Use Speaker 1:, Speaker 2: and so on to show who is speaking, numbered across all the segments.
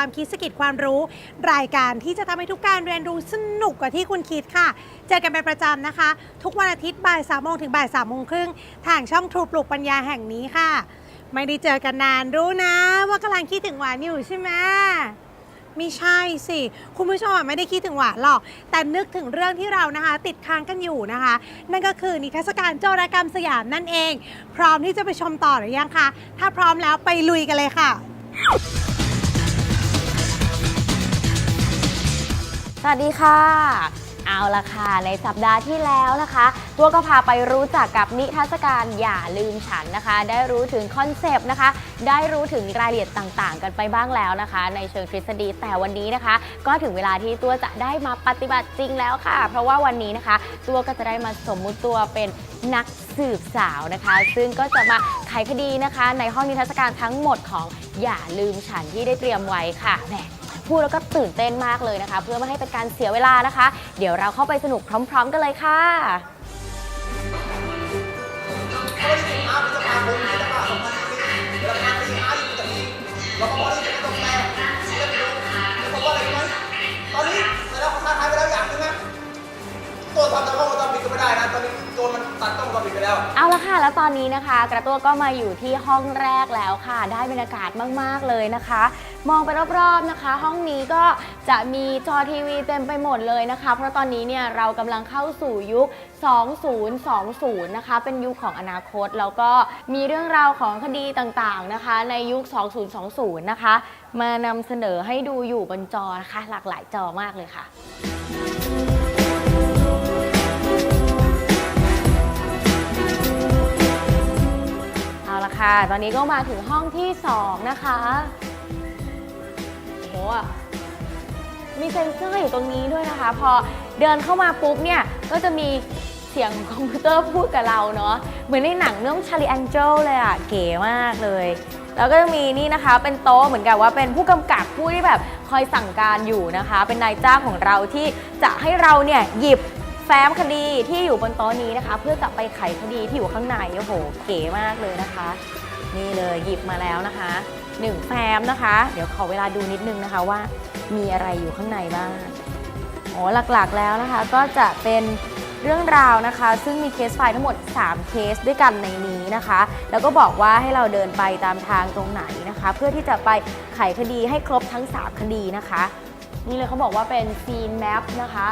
Speaker 1: ความคิดสกิดความรู้ รายการที่จะทำให้ทุกการเรียนรู้สนุกกว่าที่คุณคิดค่ะ เจอกันเป็นประจำนะคะ ทุกวันอาทิตย์บ่ายสามโมงถึงบ่ายสามโมงครึ่งทางช่องทรูปลุกปัญญาแห่งนี้ค่ะ ไม่ได้เจอกันนานรู้นะ ว่ากำลังคิดถึงหวานอยู่ใช่ไหมไม่ใช่สิ คุณผู้ชมไม่ได้คิดถึงหวานหรอก แต่นึกถึงเรื่องที่เรานะคะ ติดค้างกันอยู่นะคะ นั่นก็คือนิทรรศการโจรกรรมสยามนั่นเอง พร้อมที่จะไปชมต่อหรือยังคะ ถ้าพร้อมแล้วไปลุยกันเลยค่ะ
Speaker 2: สวัสดีค่ะ เอาละค่ะ ในสัปดาห์ที่แล้วนะคะ ตัวก็พาไปรู้จักกับนิทรรศการอย่าลืมฉันนะคะ ได้รู้ถึงคอนเซปต์นะคะ ได้รู้ถึงรายละเอียดต่างๆ กันไปบ้างแล้วนะคะ ในเชิงทฤษฎีแต่วันนี้นะคะ ก็ถึงเวลาที่ตัวจะได้มาปฏิบัติจริงแล้วค่ะ เพราะว่าวันนี้นะคะ ตัวก็จะได้มาสมมุติตัวเป็นนักสืบสาวนะคะ ซึ่งก็จะมาไขคดีนะคะ ในห้องนิทรรศการทั้งหมดของอย่าลืมฉันที่ได้เตรียมไว้ค่ะแหม พูดแล้วก็ตื่นเต้นมากเลยนะคะ เพื่อไม่ให้เป็นการเสียเวลานะคะ เดี๋ยวเราเข้าไปสนุกพร้อม ๆ กันเลยค่ะ
Speaker 3: ตัดกล้องวงจรปิดไปแล้ว
Speaker 2: เอาละค่ะ แล้วตอนนี้นะคะ กระตัวก็มาอยู่ที่ห้องแรกแล้วค่ะ ได้บรรยากาศมาก ๆ เลยนะคะ มองไปรอบๆนะคะ ห้องนี้ก็จะมีจอทีวีเต็มไปหมดเลยนะคะ เพราะตอนนี้เนี่ยเรากำลังเข้าสู่ยุค 2020 นะคะ เป็นยุคของอนาคต แล้วก็มีเรื่องราวของคดีต่างๆนะคะ ในยุค 2020 นะคะ มานำเสนอให้ดูอยู่บนจอนะคะ หลากหลายจอมากเลยค่ะ ละค่ะ ตอนนี้ก็มาถึงห้องที่ 2 นะคะโอ้โหมีเซ็นเซอร์อยู่ตรงนี้ด้วยนะคะ พอเดินเข้ามาปุ๊บเนี่ย ก็จะมีเสียงของคอมพิวเตอร์พูดกับเราเนาะ เหมือนในหนังเรื่องชาลีแองเจลเลยอะเก๋มากเลย แล้วก็ยังมีนี่นะคะ เป็นโต๊ะเหมือนกับว่าเป็นผู้กำกับผู้ที่แบบคอยสั่งการอยู่นะคะ เป็นนายจ้างของเราที่จะให้เราเนี่ยหยิบ ฟ้มคดีที่อยู่บนโต๊ะนี้นะคะ เพื่อกลับไปไขคดีที่อยู่ข้างในโอ้โหเก๋มากเลยนะคะ นี่เลยหยิบมาแล้วนะคะหนึ่งแฟ้มนะคะ เดี๋ยวขอเวลาดูนิดนึงนะคะว่า มีอะไรอยู่ข้างในบ้างอ๋อหลักๆแล้วนะคะ ก็จะเป็นเรื่องราวนะคะ ซึ่งมีเคสไฟล์ทั้งหมด 3 เคสด้วยกันในนี้นะคะ แล้วก็บอกว่าให้เราเดินไปตามทางตรงไหนนะคะ เพื่อที่จะไปไขคดีให้ครบทั้ง 3 คดีนะคะ นี่เลยเขาบอกว่าเป็นซีนแมปนะคะ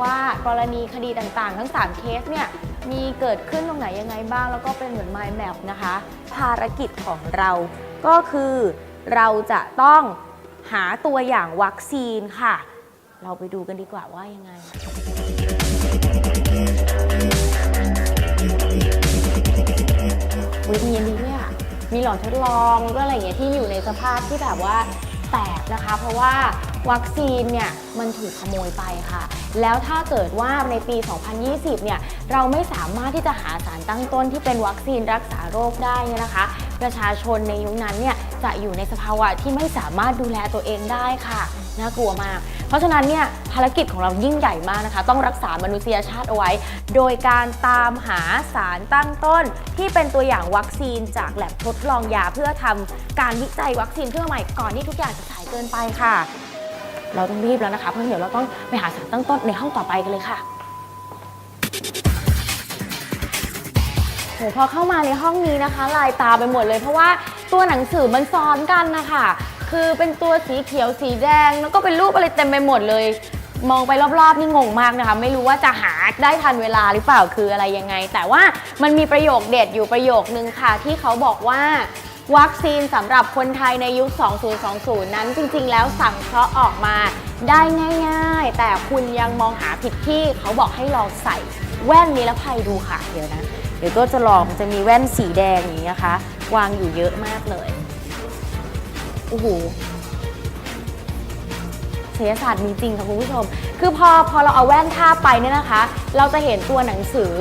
Speaker 2: ว่ากรณีคดีต่างๆ ทั้ง 3 เคสเนี่ยมีเกิดขึ้นตรงไหนยังไงบ้าง แล้วก็เป็นเหมือน mind map นะคะ ภารกิจของเราก็คือเราจะต้องหาตัวอย่างวัคซีนค่ะ เราไปดูกันดีกว่าว่ายังไงวิธีนี้เนี่ยมีหลอดทดลองก็อะไรอย่างเงี้ยที่อยู่ในสภาพที่แบบว่าแตกนะคะ เพราะว่า วัคซีนเนี่ยมันถูกขโมยไปค่ะ แล้วถ้าเกิดว่าในปี 2020 เนี่ยเราไม่สามารถที่จะหาสารตั้งต้นที่เป็นวัคซีนรักษาโรคได้เนี่ยนะคะ ประชาชนในยุคนั้นเนี่ยจะอยู่ในสภาวะที่ไม่สามารถดูแลตัวเองได้ค่ะน่ากลัวมาก เพราะฉะนั้นเนี่ยภารกิจของเรายิ่งใหญ่มากนะคะ ต้องรักษามนุษยชาติเอาไว้ โดยการตามหาสารตั้งต้น ที่เป็นตัวอย่างวัคซีนจากแลบทดลองยาเพื่อทำการวิจัยวัคซีนเครื่อใหม่ก่อนที่ทุกอย่างจะสายเกินไปค่ะ เราต้องรีบแล้วนะคะ เพราะเดี๋ยวเราต้องไปหาสารตั้งต้นในห้องต่อไปกันเลยค่ะโหพอเข้ามาในห้องนี้นะคะ ลายตาไปหมดเลย เพราะว่าตัวหนังสือมันซ้อนกันนะคะคือเป็นตัวสีเขียวสีแดง แล้วก็เป็นรูปอะไรเต็มไปหมดเลย มองไปรอบๆนี่งงมากนะคะ ไม่รู้ว่าจะหาได้ทันเวลาหรือเปล่าคืออะไรยังไง แต่ว่ามันมีประโยคเด็ดอยู่ประโยคนึงค่ะ ที่เขาบอกว่า วัคซีนสำหรับคนไทยในยุค 2020 นั้นจริง ๆ แล้วสั่งเคราะห์ออกมาได้ง่าย ๆ แต่คุณยังมองหาผิดที่เขาบอกให้ลองใส่แว่นนิรภัยดูค่ะ เดี๋ยวนะ เดี๋ยวก็จะลองจะมีแว่นสีแดงอย่างนี้นะคะ วางอยู่เยอะมากเลยโอ้โหศิลศาสตร์มีจริงค่ะคุณผู้ชม คือพอพอเราเอาแว่นทาไปเนี่ยนะคะ เราจะเห็นตัวหนังสือ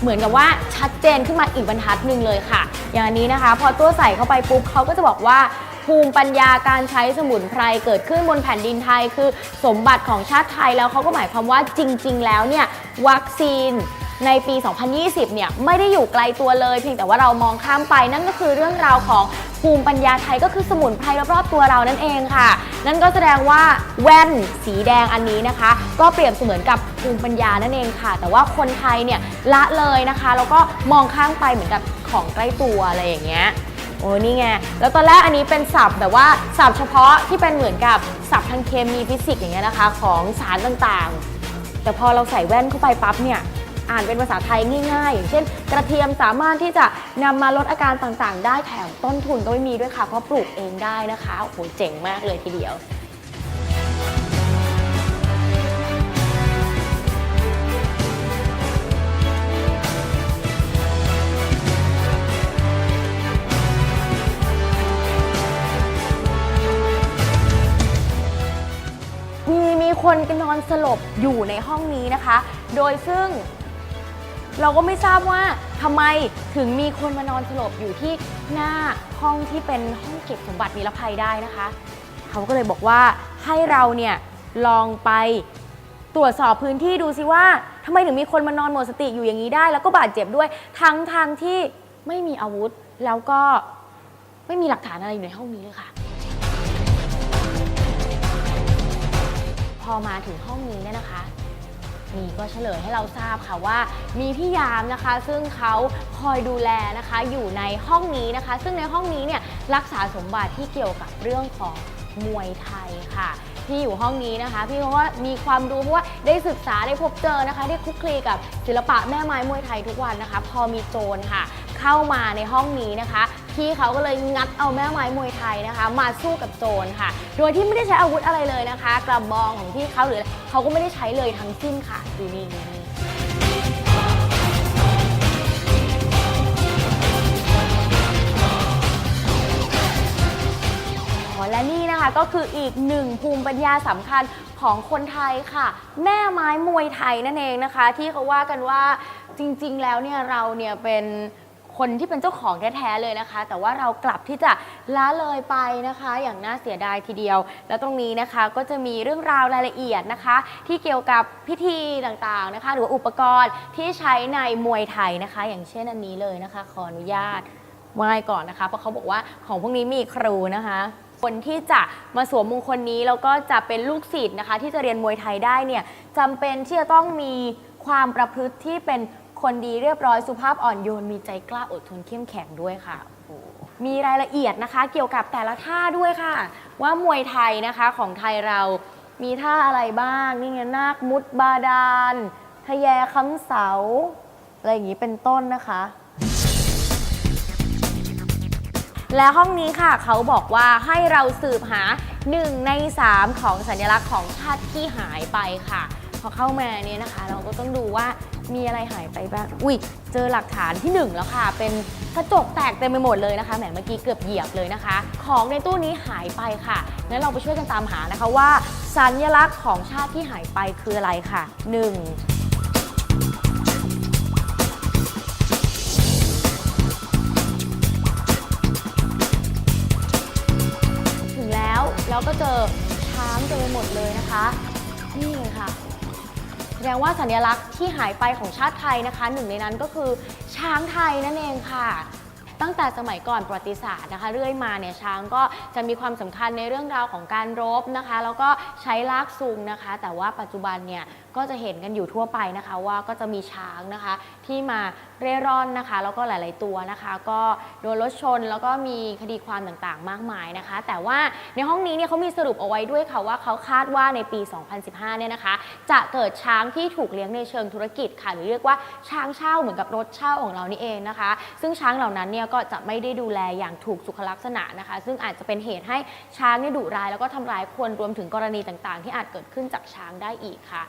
Speaker 2: เหมือนกับว่าชัดเจนขึ้นมาอีกบรรทัดหนึ่งเลยค่ะ อย่างนี้นะคะ พอตัวใส่เข้าไปปุ๊บเขาก็จะบอกว่าภูมิปัญญาการใช้สมุนไพรเกิดขึ้นบนแผ่นดินไทย คือสมบัติของชาติไทยแล้วเขาก็หมายความว่าจริง ๆ แล้วเนี่ยวัคซีน ในปี 2020 เนี่ยไม่ได้อยู่ไกลตัวเลย เพียงแต่ว่าเรามองข้ามไปนั่นก็คือเรื่องราวของภูมิปัญญาไทยก็คือสมุนไพรรอบๆตัวเรานั่นเองค่ะ นั่นก็แสดงว่าแว่นสีแดงอันนี้นะคะ ก็เปรียบเสมือนกับภูมิปัญญานั่นเองค่ะ แต่ว่าคนไทยเนี่ยละเลยนะคะแล้วก็มองข้ามไปเหมือนกับของใกล้ตัวอะไรอย่างเงี้ยโอ้นี่ไง แล้วตอนแรกอันนี้เป็นศัพท์แบบว่าศัพท์เฉพาะที่เป็นเหมือนกับศัพท์ทางเคมีฟิสิกส์อย่างเงี้ยนะคะ ของสารต่างๆ แต่พอเราใส่แว่นเข้าไปปั๊บเนี่ย อ่านเป็นภาษาไทยง่ายๆ อย่างเช่น กระเทียมสามารถที่จะนำมาลดอาการต่างๆ ได้แถมต้นทุนก็ไม่มีด้วยค่ะ เพราะปลูกเองได้นะคะโอ้โหเจ๋งมากเลยทีเดียวมีมีคนกันนอนสลบอยู่ในห้องนี้นะคะ โดยซึ่ง เราก็ไม่ทราบว่าทำไมถึงมีคนมานอนสลบอยู่ที่หน้าห้องที่เป็นห้องเก็บสมบัตินิรภัยได้นะคะ เขาก็เลยบอกว่าให้เราเนี่ยลองไปตรวจสอบพื้นที่ดูสิว่าทำไมถึงมีคนมานอนหมดสติอยู่อย่างนี้ได้ แล้วก็บาดเจ็บด้วยทั้งทางที่ไม่มีอาวุธแล้วก็ไม่มีหลักฐานอะไรอยู่ในห้องนี้เลยค่ะ พอมาถึงห้องนี้เนี่ยนะคะ มีก็เฉลยให้เราทราบค่ะว่า มีพี่ยามนะคะ ซึ่งเขาคอยดูแลนะคะ อยู่ในห้องนี้นะคะ ซึ่งในห้องนี้เนี่ยรักษาสมบัติที่เกี่ยวกับเรื่องของมวยไทยค่ะที่อยู่ห้องนี้นะคะ พี่เพราะว่ามีความรู้เพราะว่าได้ศึกษาได้พบเจอนะคะ ได้คลุกคลีกับศิลปะแม่ไม้มวยไทยทุกวันนะคะ พอมีโจรค่ะ เข้ามาในห้องนี้นะคะพี่เขาก็เลยงัดเอาแม่ไม้มวยไทยนะคะ มาสู้กับโจรค่ะ โดยที่ไม่ได้ใช้อาวุธอะไรเลยนะคะ กระบองของพี่เขาหรือ เขาก็ไม่ได้ใช้เลยทั้งสิ้นค่ะดูนี่นี่นี่และนี่นะคะก็คืออีกหนึ่งภูมิปัญญาสำคัญของคนไทยค่ะ แม่ไม้มวยไทยนั่นเองนะคะ ที่เขาว่ากันว่าจริง ๆ แล้วเนี่ยเราเนี่ยเป็น คนที่เป็นเจ้าของแท้ๆเลยนะคะ แต่ว่าเรากลับที่จะละเลยไปนะคะ อย่างน่าเสียดายทีเดียว แล้วตรงนี้นะคะก็จะมีเรื่องราวรายละเอียดนะคะ ที่เกี่ยวกับพิธีต่างๆนะคะ หรือว่าอุปกรณ์ที่ใช้ในมวยไทยนะคะ อย่างเช่นอันนี้เลยนะคะ ขออนุญาตไหว้ก่อนนะคะ เพราะเขาบอกว่าของพวกนี้มีครูนะคะคนที่จะมาสวมมงคลนี้แล้วก็จะเป็นลูกศิษย์นะคะ ที่จะเรียนมวยไทยได้เนี่ยจำเป็นที่จะต้องมีความประพฤติที่เป็น คนดีเรียบร้อยสุภาพอ่อนโยนมีใจกล้าอดทนเข้มแข็งด้วยค่ะ มีรายละเอียดนะคะเกี่ยวกับแต่ละท่าด้วยค่ะ ว่ามวยไทยนะคะของไทยเรามีท่าอะไรบ้าง นี่ไงนาคมุดบาดาลทะแยคำเสา อะไรอย่างนี้เป็นต้นนะคะ และห้องนี้ค่ะเขาบอกว่าให้เราสืบหา 1 ใน 3 ของสัญลักษณ์ของชาติที่หายไปค่ะ พอเข้ามาเนี่ยนะคะ เราก็ต้องดูว่า มีอะไรหายไปบ้าง อุ้ย เจอหลักฐานที่ 1 แล้วค่ะ เป็นกระจกแตกเต็มไปหมดเลยนะคะ แหม เมื่อกี้เกือบเหยียบเลยนะคะ ของในตู้นี้หายไปค่ะ งั้นเราไปช่วยกันตามหานะคะว่า สัญลักษณ์ของชาติที่หายไปคืออะไรค่ะ1ถึงแล้วแล้วก็เจอช้างเต็มไปหมดเลยนะคะนี่เลยค่ะ แสดงว่าสัญลักษณ์ที่หายไปของชาติไทยนะคะหนึ่งในนั้นก็คือช้างไทยนั่นเองค่ะ ตั้งแต่สมัยก่อนประวัติศาสตร์นะคะ เรื่อยมาเนี่ยช้างก็จะมีความสำคัญในเรื่องราวของการรบนะคะ แล้วก็ใช้ลากซูงนะคะ แต่ว่าปัจจุบันเนี่ยก็จะเห็นกันอยู่ทั่วไปนะคะว่าก็จะมีช้างนะคะที่มา เร่ร่อนนะคะ แล้วก็หลาย ๆ ตัวนะคะ ก็โดนรถชนแล้วก็มีคดีความต่างๆ มากมายนะคะ แต่ว่าในห้องนี้เนี่ยเขามีสรุปเอาไว้ด้วยค่ะว่าเขาคาดว่าในปี 2015 เนี่ยนะคะ จะเกิดช้างที่ถูกเลี้ยงในเชิงธุรกิจค่ะ หรือเรียกว่าช้างเช่าเหมือนกับรถเช่าของเรานี่เองนะคะ ซึ่งช้างเหล่านั้นเนี่ยก็จะไม่ได้ดูแลอย่างถูกสุขลักษณะนะคะ ซึ่งอาจจะเป็นเหตุให้ช้างเนี่ยดุร้ายแล้วก็ทำร้ายคนรวมถึงกรณีต่าง ๆ ที่อาจเกิดขึ้นจากช้างได้อีกค่ะ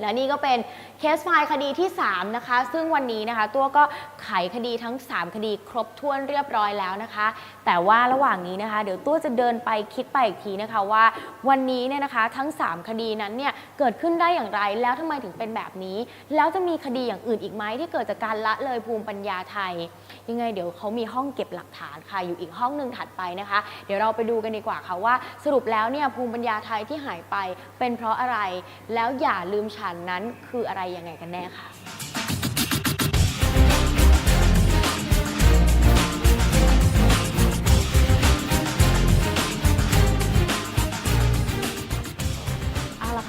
Speaker 2: และนี่ก็เป็นเคสไฟล์คดีที่ 3 นะคะ ซึ่งวันนี้นะคะ ตัวก็ไขคดีทั้ง 3 คดีครบถ้วนเรียบร้อยแล้วนะคะ แต่ว่าระหว่างนี้นะคะ เดี๋ยวตัวจะเดินไปคิดไปอีกทีนะคะว่าวันนี้เนี่ยนะคะทั้ง 3 คดีนั้นเนี่ยเกิดขึ้นได้อย่างไร แล้วทำไมถึงเป็นแบบนี้ แล้วจะมีคดีอย่างอื่นอีกไหมที่เกิดจากการละเลยภูมิปัญญาไทย ยังไงเดี๋ยวเขามีห้องเก็บหลักฐานค่ะ อยู่อีกห้องหนึ่งถัดไปนะคะ เดี๋ยวเราไปดูกันดีกว่าค่ะว่า สรุปแล้วเนี่ยภูมิปัญญาไทยที่หายไปเป็นเพราะอะไร แล้วอย่าลืมขันนั้นคืออะไรยังไงกันแน่ค่ะ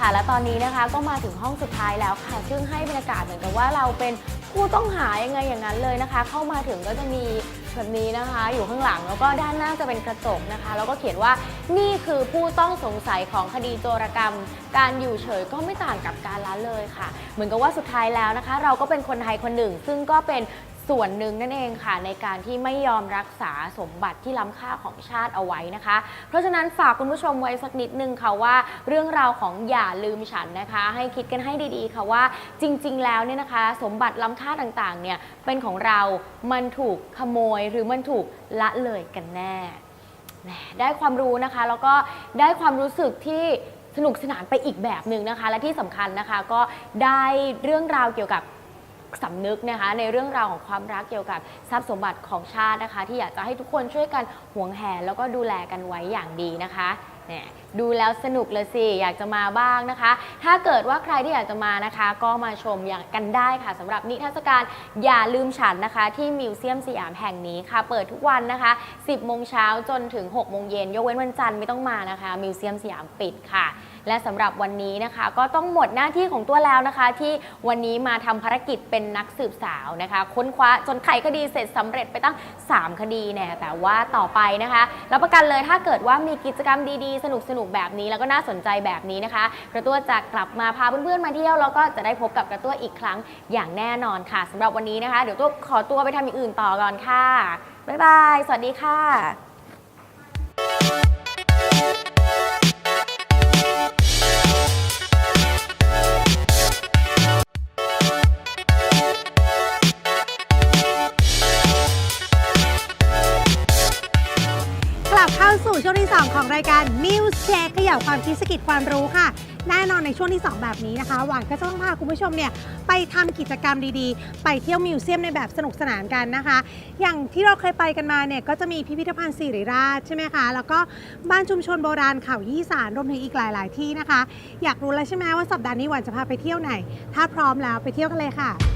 Speaker 2: ค่ะและตอนนี้นะคะก็มาถึงห้องสุดท้ายแล้วค่ะ ซึ่งให้บรรยากาศเหมือนกับว่าเราเป็นผู้ต้องหายังไงอย่างนั้นเลยนะคะ เข้ามาถึงก็จะมี แบบนี้นะคะ อยู่ข้างหลังแล้วก็ด้านหน้าจะเป็นกระจกนะคะ แล้วก็เขียนว่านี่คือผู้ต้องสงสัยของคดีโจรกรรม การอยู่เฉยก็ไม่ต่างกับการละเลยค่ะ เหมือนกับว่าสุดท้ายแล้วนะคะ เราก็เป็นคนไทยคนหนึ่ง ซึ่งก็เป็น ส่วนหนึ่งนั่นเองค่ะในการที่ไม่ยอมรักษาสมบัติที่ล้ำค่าของชาติเอาไว้นะคะ เพราะฉะนั้นฝากคุณผู้ชมไว้สักนิดนึงค่ะว่า เรื่องราวของอย่าลืมฉันนะคะ ให้คิดกันให้ดีๆค่ะว่าจริง ๆ แล้วเนี่ยนะคะ สมบัติล้ำค่าต่างๆเนี่ยเป็นของเรา มันถูกขโมยหรือมันถูกละเลยกันแน่ ได้ความรู้นะคะแล้วก็ได้ความรู้สึกที่สนุกสนานไปอีกแบบหนึ่งนะคะ และที่สำคัญนะคะก็ได้เรื่องราวเกี่ยวกับ สำนึกนะคะในเรื่องราวของความรักเกี่ยวกับทรัพย์สมบัติของชาตินะคะ ที่อยากจะให้ทุกคนช่วยกันหวงแหนแล้วก็ดูแลกันไว้อย่างดีนะคะเนี่ยดูแล้วสนุกเลยสิ อยากจะมาบ้างนะคะ ถ้าเกิดว่าใครที่อยากจะมานะคะ ก็มาชมอย่างกันได้ค่ะสำหรับนิทรรศการอย่าลืมฉันนะคะ ที่มิวเซียมสยามแห่งนี้ค่ะ เปิดทุกวันนะคะ 10โมงเช้าจนถึง6โมงเย็นยกเว้นวันจันทร์ไม่ต้องมานะคะ มิวเซียมสยามปิดค่ะ และสำหรับวันนี้นะคะ ก็ต้องหมดหน้าที่ของตัวแล้วนะคะ ที่วันนี้มาทำภารกิจเป็นนักสืบสาวนะคะ ค้นคว้าจนไขคดีเสร็จสำเร็จไปตั้ง 3 คดีแน่แต่ว่าต่อไปนะคะรับประกันเลยถ้าเกิดว่ามีกิจกรรมดีๆ สนุกๆแบบนี้แล้วก็น่าสนใจแบบนี้นะคะ กระตั้วจะกลับมาพาเพื่อนๆมาเที่ยวแล้วก็จะได้พบกับกระตั้วอีกครั้งอย่างแน่นอนค่ะสำหรับวันนี้นะคะ เดี๋ยวตัวขอตัวไปทำอย่างอื่นต่อก่อนค่ะบ๊ายบาย สวัสดีค่ะ
Speaker 1: Check เขย่าความคิดสกิดความรู้ค่ะ แน่นอนในช่วงที่ 2 แบบนี้นะคะ หวานก็จะต้องพาคุณผู้ชมเนี่ยไปทำกิจกรรมดีๆ ไปเที่ยวมิวเซียมในแบบสนุกสนานกันนะคะ อย่างที่เราเคยไปกันมาเนี่ยก็จะมีพิพิธภัณฑ์สิริราชใช่ไหมคะ แล้วก็บ้านชุมชนโบราณเขายี่สารรวมถึงอีกหลาย ๆ ที่นะคะ อยากรู้แล้วใช่ไหมว่าสัปดาห์นี้หวานจะพาไปเที่ยวไหน ถ้าพร้อมแล้วไปเที่ยวกันเลยค่ะ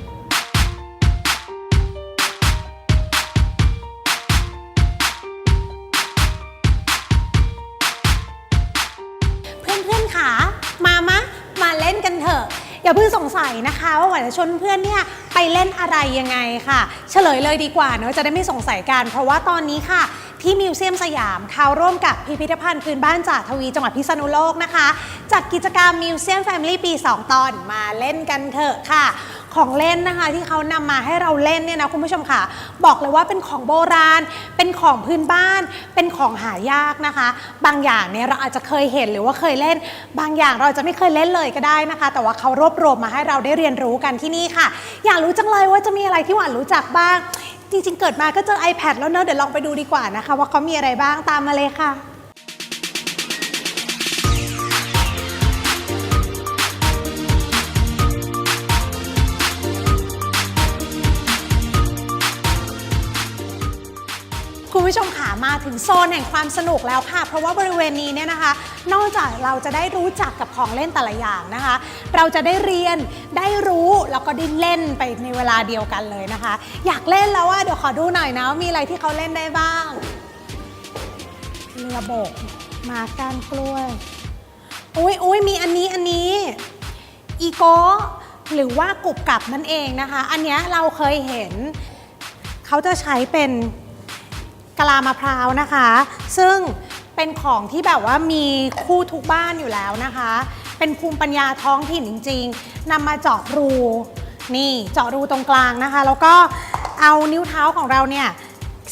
Speaker 1: ล่นกันเถอะ อย่าเพิ่งสงสัยนะคะ ว่าหวานจะชวนเพื่อนเนี่ยไปเล่นอะไรยังไงค่ะ เฉลยเลยดีกว่าเนาะจะได้ไม่สงสัยกัน เพราะว่าตอนนี้ค่ะ ที่มิวเซียมสยามเขาร่วมกับพิพิธภัณฑ์พื้นบ้านจ่าทวีจังหวัดพิษณุโลกนะคะ จัดกิจกรรมมิวเซียมแฟมิลี่ปี 2 ตอนมาเล่นกันเถอะค่ะ ของเล่นนะคะ ที่เขานำมาให้เราเล่นเนี่ยนะคุณผู้ชมค่ะ บอกเลยว่าเป็นของโบราณ เป็นของพื้นบ้าน เป็นของหายากนะคะ บางอย่างเนี่ยเราอาจจะเคยเห็นหรือว่าเคยเล่น บางอย่างเราจะไม่เคยเล่นเลยก็ได้นะคะ แต่ว่าเขารวบรวมมาให้เราได้เรียนรู้กันที่นี่ค่ะ อยากรู้จังเลยว่าจะมีอะไรที่หวานรู้จักบ้าง จริงๆ เกิดมาก็เจอ iPad แล้วเนอะเดี๋ยวลองไปดูดีกว่านะคะ ว่าเขามีอะไรบ้างตามมาเลยค่ะ ผู้ชมค่ะมาถึงโซนแห่งความสนุกแล้วค่ะ เพราะว่าบริเวณนี้เนี่ยนะคะ นอกจากเราจะได้รู้จักกับของเล่นแต่ละอย่างนะคะ เราจะได้เรียนได้รู้แล้วก็ได้เล่นไปในเวลาเดียวกันเลยนะคะ อยากเล่นแล้วว่าเดี๋ยวขอดูหน่อยนะว่ามีอะไรที่เขาเล่นได้บ้างเรือโบกหมากานกล้วยอุ้ยอุ้ยมีอันนี้อันนี้อีโกหรือว่ากุบกับนั่นเองนะคะ อันนี้เราเคยเห็น เขาจะใช้เป็น กะลามะพร้าวนะคะ ซึ่งเป็นของที่แบบว่ามีคู่ทุกบ้านอยู่แล้วนะคะ เป็นภูมิปัญญาท้องถิ่นจริง ๆนำมาเจาะรูนี่เจาะรูตรงกลางนะคะ แล้วก็เอานิ้วเท้าของเราเนี่ย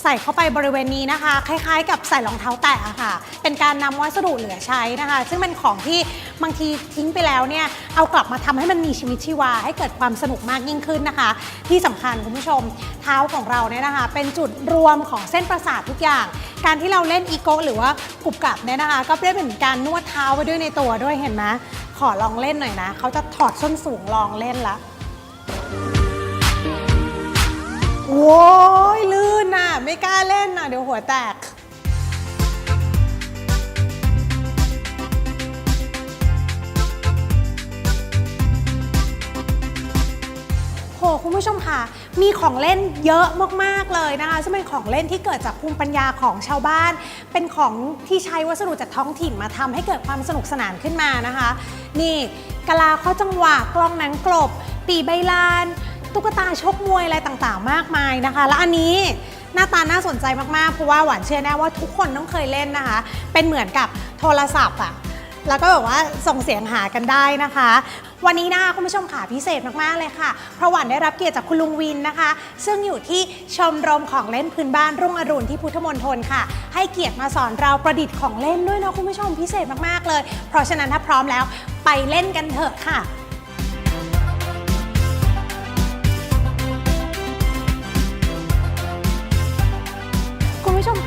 Speaker 1: ใส่เข้าไปบริเวณนี้นะคะ คล้ายๆ กับใส่รองเท้าแตะอะค่ะ เป็นการนำวัสดุเหลือใช้นะคะ ซึ่งเป็นของที่บางทีทิ้งไปแล้วเนี่ยเอากลับมาทำให้มันมีชีวิตชีวา ให้เกิดความสนุกมากยิ่งขึ้นนะคะ ที่สำคัญคุณผู้ชมเท้าของเราเนี่ยนะคะ เป็นจุดรวมของเส้นประสาททุกอย่าง การที่เราเล่นอีโก้หรือว่ากุบกับเนี่ยนะคะ ก็ได้เป็นการนวดเท้าไปด้วยในตัวด้วยเห็นไหมขอลองเล่นหน่อยนะเขาจะถอดส้นสูงลองเล่นละโว้ยลื่นน่ะ ไม่กล้าเล่นน่ะเดี๋ยวหัวแตก โหคุณผู้ชมค่ะ มีของเล่นเยอะมาก ๆ เลยนะคะซึ่งเป็นของเล่นที่เกิดจากภูมิปัญญาของชาวบ้าน เป็นของที่ใช้วัสดุจากท้องถิ่นมาทำให้เกิดความสนุกสนานขึ้นมานะคะ นี่กะลาข้อจังหวะกลองหนังกลบ ปีใบลาน ตุ๊กตาชกมวยอะไรต่างๆ มากมายนะคะ และอันนี้ หน้าตาน่าสนใจมากๆ เพราะว่าหวานเชื่อแน่ว่าทุกคนต้องเคยเล่นนะคะ เป็นเหมือนกับโทรศัพท์อะแล้วก็แบบว่าส่งเสียงหากันได้นะคะ วันนี้นะคะคุณผู้ชมค่ะพิเศษมากๆเลยค่ะ เพราะหวานได้รับเกียรติจากคุณลุงวินนะคะ ซึ่งอยู่ที่ชมรมของเล่นพื้นบ้านรุ่งอรุณที่พุทธมณฑลค่ะ ให้เกียรติมาสอนเราประดิษฐ์ของเล่นด้วยนะคุณผู้ชมพิเศษมากๆเลย เพราะฉะนั้นถ้าพร้อมแล้วไปเล่นกันเถอะค่ะ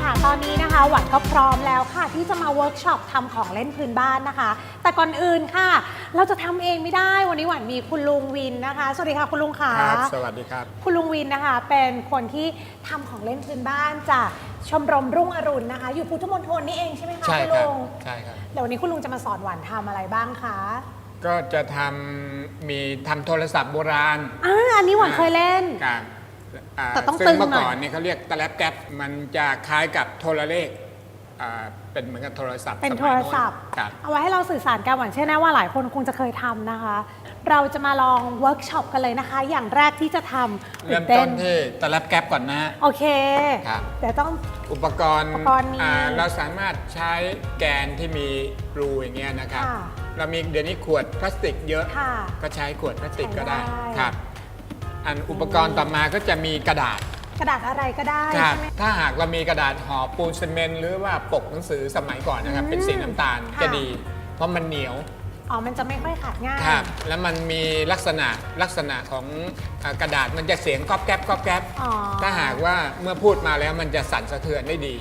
Speaker 1: คุณผู้ชมค่ะ ตอนนี้นะคะหวันก็พร้อมแล้วค่ะ ที่จะมาเวิร์กช็อปทำของเล่นพื้นบ้านนะคะ แต่ก่อนอื่นค่ะ เราจะทำเองไม่ได้วันนี้หวันมีคุณลุงวินนะคะ สวัสดีค่ะคุณลุงค่ะ
Speaker 4: ครับ สวัสดีครับ
Speaker 1: คุณลุงวินนะคะ เป็นคนที่ทำของเล่นพื้นบ้านจากชมรมรุ่งอรุณนะคะ อยู่พุทธมณฑลนี่เองใช่ไหมคะ
Speaker 4: ใช่
Speaker 1: คุณ
Speaker 4: ครับ
Speaker 1: ลุง
Speaker 4: ใช่ครับ
Speaker 1: เดี๋ยววันนี้คุณลุงจะมาสอนหวันทำอะไรบ้างคะ
Speaker 4: ก็จะทำมีทำโทรศัพท์โบราณ
Speaker 1: อ่าอันนี้หวันเคยเล่น
Speaker 4: กับอ่า
Speaker 1: แต่ต้อง
Speaker 4: ซึ่
Speaker 1: ตึง
Speaker 4: เมื่อ
Speaker 1: หน่อย
Speaker 4: ก่อนเนี่ยเขาเรียกตะแลบแก๊ปมันจะคล้ายกับโทรเลขอ่าเป็นเหมือนกับโทรศัพท์
Speaker 1: เป็น
Speaker 4: ส
Speaker 1: โท
Speaker 4: มัย
Speaker 1: ร
Speaker 4: โน้น
Speaker 1: ศัพท์
Speaker 4: ครับ
Speaker 1: เอาไว้ให้เราสื่อสารกันหวันเชื่อแน่ว่าหลายคนคงจะเคยทำนะคะ เราจะมาลองเวิร์กช็อปกันเลยนะคะ อย่างแรกที่จะทำ
Speaker 4: เริ่ม
Speaker 1: ตื่
Speaker 4: ต้นที่ตะแลบแก๊ปก่อนนะฮะ
Speaker 1: โอเค
Speaker 4: ครับ
Speaker 1: เดี๋ยวต้อง
Speaker 4: อุปกรณ์
Speaker 1: อุปกรณ์มี
Speaker 4: อ่าเราสามารถใช้แกนที่มีรูอย่างเงี้ยนะครับ
Speaker 1: ค่ะ
Speaker 4: เรามีเดี๋ยวนี้ขวดพลาสติกเยอะ
Speaker 1: ค่ะ
Speaker 4: ก็ใช้ขวดพลาสติกก็ได้
Speaker 1: ใช้ได้
Speaker 4: ครับ อันอุปกรณ์ต่อมาก็จะมีกระดาษ
Speaker 1: กระดาษอะไรก็ได้
Speaker 4: ครับ
Speaker 1: ใช่ไหม
Speaker 4: ถ้าหากเรามีกระดาษห่อปูนซีเมนต์หรือว่าปกหนังสือสมัยก่อนนะครับ
Speaker 1: อืม
Speaker 4: เป็นสีน้ำตาล
Speaker 1: ค่ะ
Speaker 4: จะดี เพราะมันเหนียว
Speaker 1: อ๋อ มันจะไม่ค่อยขาดง่าย
Speaker 4: ครับแล้วมันมีลักษณะลักษณะของเอ่อกระดาษมันจะเสียงก๊อบแก๊บก๊อบแก๊บ
Speaker 1: อ๋อ
Speaker 4: ถ้าหากว่าเมื่อพูดมาแล้วมันจะสั่นสะเทือนได้ดี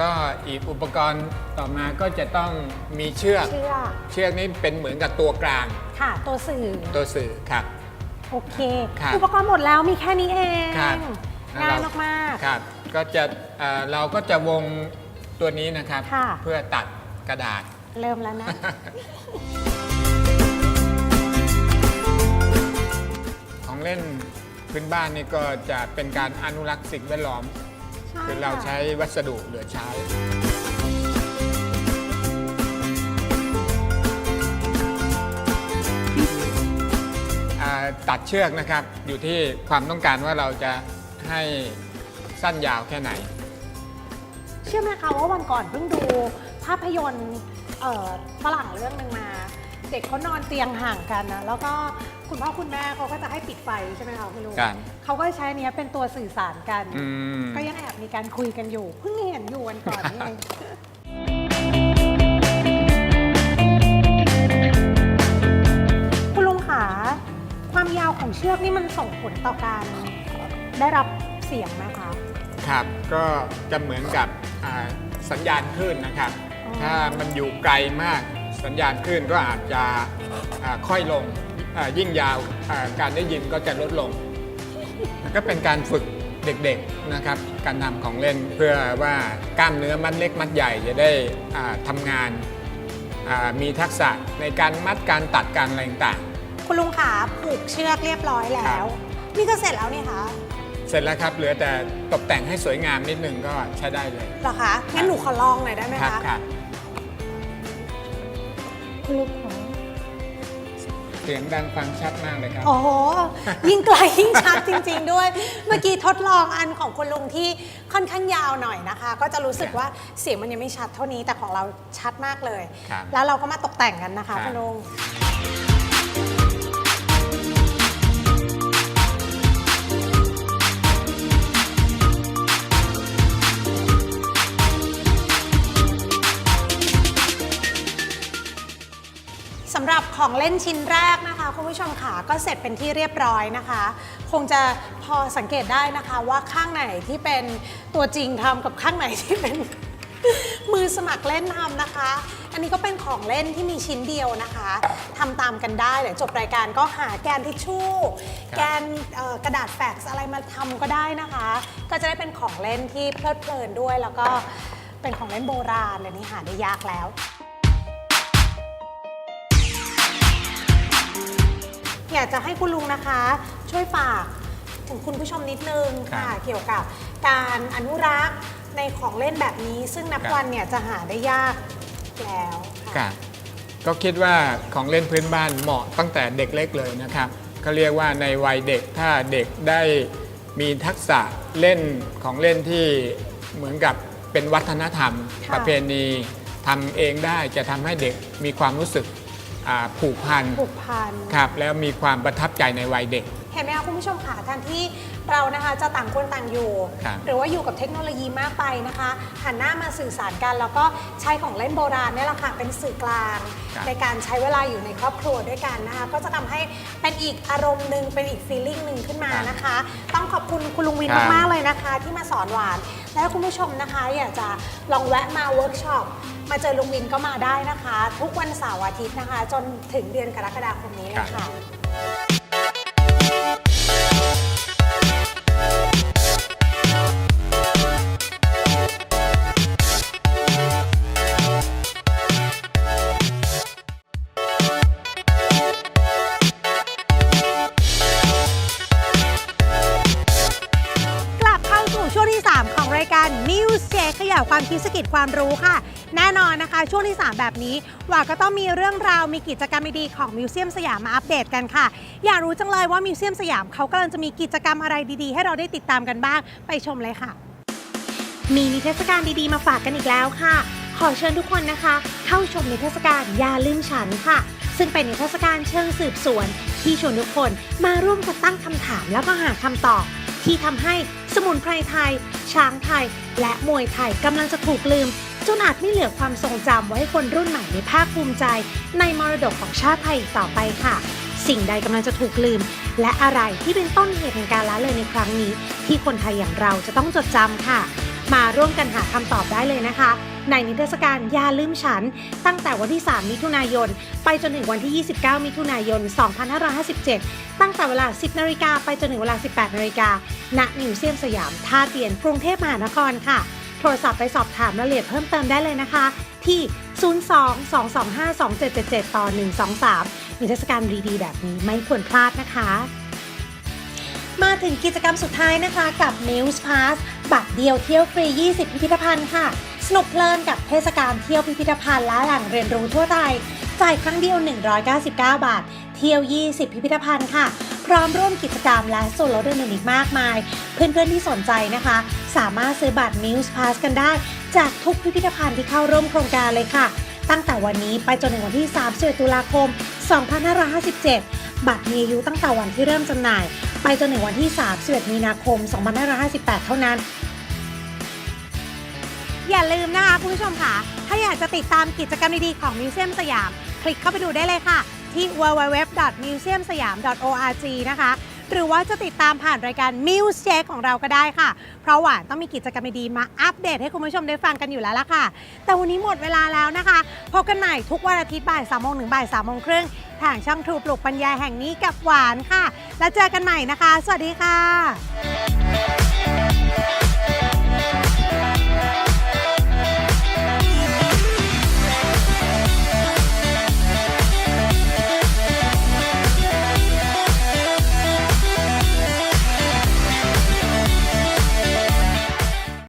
Speaker 4: ก็อีกอุปกรณ์ต่อมาก็จะต้องมีเชือก
Speaker 1: เชื่อก
Speaker 4: เชือกนี้เป็นเหมือนกับตัวกลาง
Speaker 1: ค่ะ ตัวสื่อ
Speaker 4: ตัวสื่อครับ
Speaker 1: โอเค
Speaker 4: ครับ
Speaker 1: อุปกรณ์หมดแล้วมีแค่นี้เอง
Speaker 4: ครับ
Speaker 1: ง่าย
Speaker 4: แล้ว
Speaker 1: มาก
Speaker 4: ครับก็จะเอ่อเราก็จะวงตัวนี้นะครับ
Speaker 1: ค่ะ
Speaker 4: เพื่อตัดกระดาษ
Speaker 1: ๆ เริ่มแล้วนะ
Speaker 4: ของเล่นพื้นบ้านนี่ก็จะเป็นการอนุรักษ์สิ่งแวดล้อม
Speaker 1: ใช่
Speaker 4: คือเรา
Speaker 1: ค่ะ
Speaker 4: ใช้วัสดุเหลือใช้ ตัดเชือกนะครับ อยู่ที่ความต้องการว่าเราจะให้สั้นยาวแค่ไหน
Speaker 1: เชื่อไหมคะว่าวันก่อนเพิ่งดูภาพยนตร์เอ่อฝรั่งเรื่องหนึ่งมา เด็กเขานอนเตียงห่างกันนะแล้วก็คุณพ่อคุณแม่เขาก็จะให้ปิดไฟใช่ไหมคะคุณลุง
Speaker 4: ครับ
Speaker 1: เขาก็ใช้อันเนี้ยเป็นตัวสื่อสารกัน
Speaker 4: อืม
Speaker 1: ก็ยังแอบมีการคุยกันอยู่เพิ่งเห็นอยู่วันก่อนนี่เอง ความยาวของเชือกนี่มันส่งผลต่อการได้รับเสียงไหมคะ
Speaker 4: ครับก็จะเหมือนกับอ่าสัญญาณคลื่นนะครับ
Speaker 1: อ๋อ
Speaker 4: ถ้ามันอยู่ไกลมากสัญญาณคลื่นก็อาจจะอ่าค่อยลงอ่ายิ่งยาวอ่าการได้ยินก็จะลดลง ก็เป็นการฝึกเด็กๆนะครับ การทำของเล่นเพื่อว่ากล้ามเนื้อมัดเล็กมัดใหญ่จะได้อ่าทำงานอ่ามีทักษะในการมัดการตัดการอะไรต่าง
Speaker 1: คุณลุงขาผูกเชือกเรียบร้อยแล้ว นี่ก็เสร็จแล้วนี่คะ
Speaker 4: ๆเสร็จแล้วครับเหลือแต่ตกแต่งให้สวยงามนิดนึงก็ใช้ได้เลย
Speaker 1: เหรอคะงั้นหนูขอลองหน่อยได้ไหม
Speaker 4: ครับ
Speaker 1: คะ
Speaker 4: ครับ
Speaker 1: คุณลุงขา
Speaker 4: เสียงดังฟังชัดมากเลยครับ
Speaker 1: โอ้โหยิ่งไกลยิ่งชัดจริง ๆ ด้วย เมื่อกี้ทดลองอันของคุณลุงที่ค่อนข้างยาวหน่อยนะคะ ก็จะรู้สึกว่าเสียงมันยังไม่ชัดเท่านี้แต่ของเราชัดมากเลย
Speaker 4: ครับ
Speaker 1: แล้วเราก็มาตกแต่งกันนะคะ
Speaker 4: ครับ
Speaker 1: คุณลุง ของเล่นชิ้นแรกนะคะคุณผู้ชมค่ะก็เสร็จเป็นที่เรียบร้อยนะคะ คงจะพอสังเกตได้นะคะว่าข้างไหนที่เป็นตัวจริงทำกับข้างไหนที่เป็น มือสมัครเล่นทำนะคะ อันนี้ก็เป็นของเล่นที่มีชิ้นเดียวนะคะทำตามกันได้เดี๋ยวจบรายการก็หาแกนทิชชู่
Speaker 4: ครับ
Speaker 1: แกนเอ่อกระดาษแฟกซ์อะไรมาทำก็ได้นะคะ ก็จะได้เป็นของเล่นที่เพลิดเพลินด้วย แล้วก็เป็นของเล่นโบราณเดี๋ยวนี้หาได้ยากแล้ว อยากจะให้คุณลุงนะคะ ช่วยฝากถึงคุณผู้ชมนิดนึงค่ะ
Speaker 4: ครับ
Speaker 1: เกี่ยวกับการอนุรักษ์ในของเล่นแบบนี้ ซึ่งนับ
Speaker 4: ครับ
Speaker 1: วันเนี่ยจะหาได้ยากแล้วค่ะ
Speaker 4: ค่ะก็คิดว่าของเล่นพื้นบ้านเหมาะตั้งแต่เด็กเล็กเลยนะครับเขาเรียกว่าในวัยเด็กถ้าเด็กได้มีทักษะเล่นของเล่นที่เหมือนกับเป็นวัฒนธรรม
Speaker 1: ค่ะ
Speaker 4: ประเพณีทำเองได้จะทำให้เด็กมีความรู้สึก อ่าผูกพัน
Speaker 1: ผูกพัน
Speaker 4: ครับแล้วมีความประทับใจในวัยเด็ก
Speaker 1: เห็นไหมคะคุณผู้ชมค่ะแทนที่เรานะคะจะต่างคนต่างอยู่
Speaker 4: ครับ
Speaker 1: หรือว่าอยู่กับเทคโนโลยีมากไปนะคะหันหน้ามาสื่อสารกันแล้วก็ใช้ของเล่นโบราณเนี่ยแหละค่ะเป็นสื่อกลาง
Speaker 4: ครับ
Speaker 1: ในการใช้เวลาอยู่ในครอบครัวด้วยกันนะคะก็จะทำให้เป็นอีกอารมณ์หนึ่งเป็นอีกฟีลลิ่งหนึ่งขึ้นมานะคะ ต้องขอบคุณคุณลุงวิน
Speaker 4: ครับ
Speaker 1: มากๆเลยนะคะ ที่มาสอนหวาน ถ้าคุณผู้ชมนะคะอยากจะลองแวะมาเวิร์กช็อปมาเจอลุงวินก็มาได้นะคะ ทุกวันเสาร์อาทิตย์นะคะ จนถึงเดือนกรกฎาคมนี้เลยค่ะ ความรู้ค่ะ แน่นอนนะคะ ช่วงที่ 3 แบบนี้หว่าก็ต้องมีเรื่องราวมีกิจกรรมดีๆของมิวเซียมสยามมาอัปเดตกันค่ะ อยากรู้จังเลยว่ามิวเซียมสยามเขากำลังจะมีกิจกรรมอะไรดีๆ ให้เราได้ติดตามกันบ้างไปชมเลยค่ะ มีนิทรรศการดีๆมาฝากกันอีกแล้วค่ะ ขอเชิญทุกคนนะคะ เข้าชมนิทรรศการอย่าลืมฉันค่ะซึ่งเป็นนิทรรศการเชิงสืบสวน ที่ชวนทุกคนมาร่วมกันตั้งคำถามแล้วก็หาคำตอบ ที่ทำให้สมุนไพรไทย ช้างไทย และมวยไทยกำลังจะถูกลืม จนอาจไม่เหลือความทรงจำไว้ให้คนรุ่นใหม่ในภาคภูมิใจ ในมรดกของชาติไทยต่อไปค่ะ สิ่งใดกำลังจะถูกลืม และอะไรที่เป็นต้นเหตุแห่งการละเลยในครั้งนี้ ที่คนไทยอย่างเราจะต้องจดจำค่ะ มาร่วมกันหาคำตอบได้เลยนะคะ ในนิทรรศการอยาลืมฉัน ตั้งแต่วันที่ 3 มิถุนายน ไปจนถึงวันที่ 29 มิถุนายน 2557 ตั้งแต่เวลา 10 นาฬิกาไปจนถึงเวลา 18 นาฬิกาณมิวเซียมสยามท่าเตียนกรุงเทพมหานครค่ะ โทรศัพท์ไปสอบถามรายละเอียดเพิ่มเติมได้เลยนะคะ ที่ 02-225-2777 ต่อ 123 นิทรรศการดีๆ แบบนี้ไม่ควรพลาดนะคะมาถึงกิจกรรมสุดท้ายนะคะกับ News Pass บัตรเดียวเที่ยวฟรี 20 พิพิธภัณฑ์ค่ะ สนุกเพลินกับเทศกาลเที่ยวพิพิธภัณฑ์และแหล่งเรียนรู้ทั่วไทย จ่ายครั้งเดียว 199 บาท เที่ยว 20 พิพิธภัณฑ์ค่ะ พร้อมร่วมกิจกรรมและส่วนลดอื่นๆอีกมากมาย เพื่อนๆที่สนใจนะคะ สามารถซื้อบัตร News Pass กันได้ จากทุกพิพิธภัณฑ์ที่เข้าร่วมโครงการเลยค่ะ ตั้งแต่วันนี้ไปจนถึงวันที่ 31 ตุลาคม 2557 บัตรมีอายุตั้งแต่วันที่เริ่มจำหน่าย ไปจนถึงวันที่ 31 มีนาคม 2558 เท่านั้น อย่าลืมนะคะคุณผู้ชมค่ะ ถ้าอยากจะติดตามกิจกรรมดีๆของมิวเซียมสยาม คลิกเข้าไปดูได้เลยค่ะ ที่ www.museumsayam.org นะคะ หรือว่าจะติดตามผ่านรายการ News Check ของเราก็ได้ค่ะ เพราะหวานต้องมีกิจกรรมดีๆมาอัปเดตให้คุณผู้ชมได้ฟังกันอยู่แล้วล่ะค่ะ แต่วันนี้หมดเวลาแล้วนะคะ พบกันใหม่ทุกวันอาทิตย์บ่าย3โมงถึงบ่าย3โมงครึ่งทางช่องทูปลุกปัญญาแห่งนี้กับหวานค่ะ แล้วเจอกันใหม่นะคะ สวัสดีค่ะ